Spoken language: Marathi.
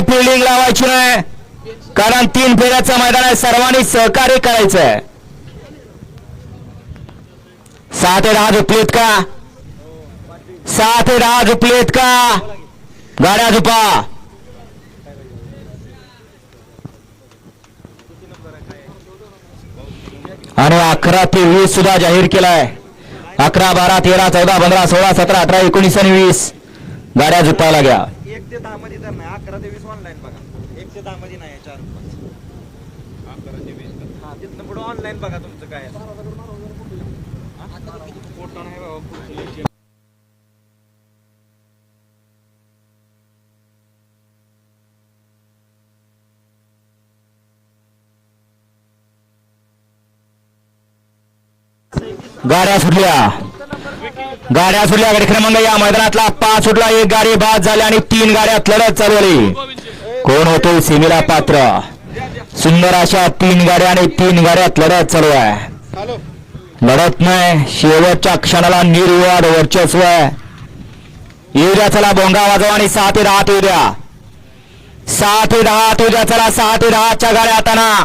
फिल्डिंग लावायची नाही कारण तीन फेऱ्याचं मैदान आहे. सर्वांनी सहकार्य करायचं आहे सहा ते दहा झुपलेत का? सहा ते दहा झुपलेत का? गाड्या झुपा आणि अकरा ते वीस सुद्धा जाहीर केलाय. अकरा बारा तेरा चौदा पंधरा सोळा सतरा अठरा एकोणीस आणि वीस. गाड्या झुपायला घ्या एक ते दहा मध्ये तर नाही अकरा ते वीस ऑनलाईन बघा. एक ते दहा मध्ये नाही चार हा तिथनं पुढे ऑनलाईन बघा तुमचं काय आहे. फोटो नाही बाबा पुढची. गाड्या सुटल्या. गाड्या सुटल्या गाडी क्रमांक या मैदानातला पाच सुटला एक गाडी बाद झाली आणि तीन गाड्यात लढत चालवली कोण होतो सेमीला पात्र? सुंदर अशा तीन गाड्या आणि तीन गाड्यात लढत चालू आहे. लढत नाही शेवटच्या क्षणाला निर्विवाद वर्चस्व आहे. येऊ द्या चला बोंगा वाजवा आणि सहा ते दहा येऊ द्या सहा ते दहा येऊ द्या चला सहा ते दहाच्या गाड्या हाताना.